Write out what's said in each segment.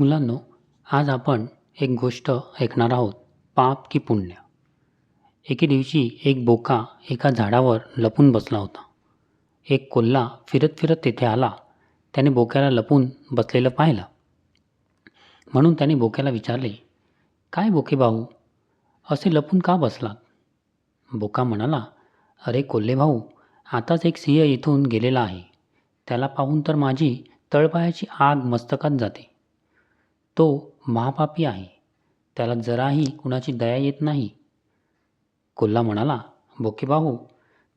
मुलांनो आज आपण एक गोष्ट ऐकणार आहोत पाप की पुण्य. एके दिवशी एक बोका एका झाडावर लपून बसला होता. एक कोल्हा फिरत फिरत तेथे आला. त्याने बोक्याला लपून बसलेलं पाहिलं. म्हणून त्याने बोक्याला विचारले काय बोके भाऊ? असे लपून का बसलात? बोका म्हणाला अरे कोल्हे भाऊ आताच एक सिंह इथून गेलेला आहे. त्याला पाहून तर माझी तळपायाची आग मस्तकात जाते. तो महापापी आहे. त्याला जराही कुणाची दया येत नाही. कोल्हा म्हणाला बोके भाऊ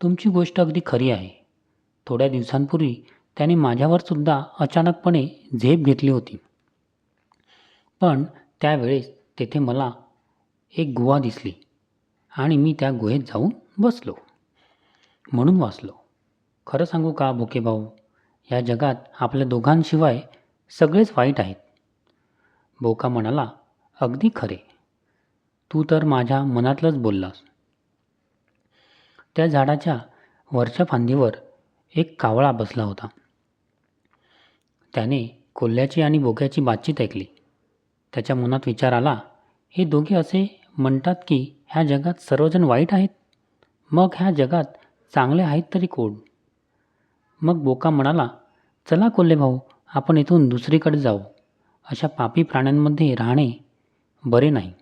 तुमची गोष्ट अगदी खरी आहे. थोड्या दिवसांपूर्वी त्याने माझ्यावर सुद्धा अचानकपणे झेप घेतली होती. पण त्यावेळेस तेथे मला एक गुहा दिसली आणि मी त्या गुहेत जाऊन बसलो. म्हणून वाचलो. खरं सांगू का बोके भाऊ या जगात आपल्या दोघांशिवाय सगळेच वाईट आहेत. बोका म्हणाला अगदी खरे. तू तर माझ्या मनातलंच बोललास. त्या झाडाच्या वरच्या फांदीवर एक कावळा बसला होता. त्याने कोल्ह्याची आणि बोक्याची बातचीत ऐकली. त्याच्या मनात विचार आला हे दोघे असे म्हणतात की ह्या जगात सर्वजण वाईट आहेत? मग ह्या जगात चांगले आहेत तरी कोण? मग बोका म्हणाला चला कोल्हे भाऊ आपण इथून दुसरीकडे जाऊ. अशा पापी प्राण्यांमध्ये राहणे बरे नाही.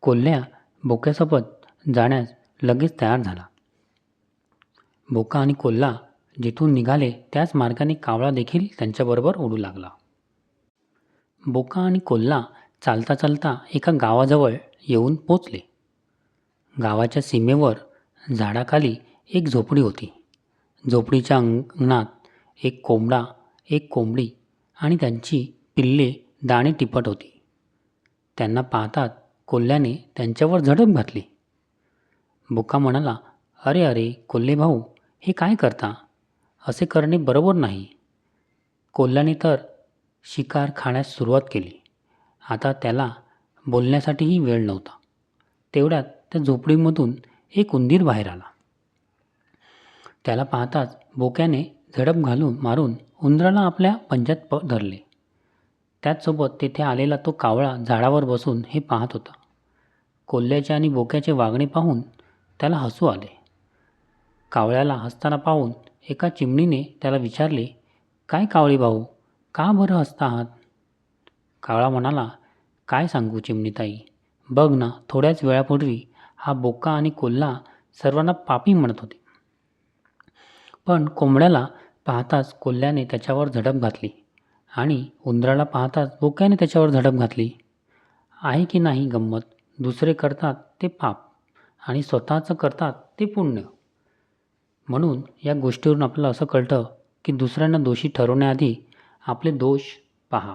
कोल्ह्या बोक्यासोबत जाण्यास लगेच तयार झाला. बोका आणि कोल्हा जिथून निघाले त्याच मार्गाने कावळा देखील त्यांच्याबरोबर उडू लागला. बोका आणि कोल्हा चालता चालता एका गावाजवळ येऊन पोचले. गावाच्या सीमेवर झाडाखाली एक झोपडी होती. झोपडीच्या अंगणात एक कोंबडा एक कोंबडी आणि त्यांची पिल्ले दाणे टिपत होती. त्यांना पाहतात कोल्ह्याने त्यांच्यावर झडप घातली. बोका म्हणाला अरे अरे कोल्हे भाऊ हे काय करता? असे करणे बरोबर नाही. कोल्ह्याने तर शिकार खाण्यास सुरुवात केली. आता त्याला बोलण्यासाठीही वेळ नव्हता. तेवढ्यात त्या झोपडीमधून एक उंदीर बाहेर आला. त्याला पाहताच बोक्याने झडप घालून मारून उंदराला आपल्या पंजात प धरले. त्याचसोबत तेथे आलेला तो कावळा झाडावर बसून हे पाहत होता. कोल्ह्याचे आणि बोक्याचे वागणे पाहून त्याला हसू आले. कावळ्याला हसताना पाहून एका चिमणीने त्याला विचारले काय कावळे भाऊ का बरं हसता आहात कावळा म्हणाला काय सांगू चिमणीताई बघ ना थोड्याच वेळापूर्वी हा बोका आणि कोल्हा सर्वांना पापी म्हणत होते. पण कोंबड्याला पाहताच कोल्ह्याने त्याच्यावर झडप घातली आणि उंदराला पाहताच बोक्याने त्याच्यावर झडप घातली. आहे की नाही गंमत? दुसरे करतात ते पाप आणि स्वतःचं करतात ते पुण्य. म्हणून या गोष्टीवरून आपल्याला असं कळतं की दुसऱ्यांना दोषी ठरवण्याआधी आपले दोष पहा.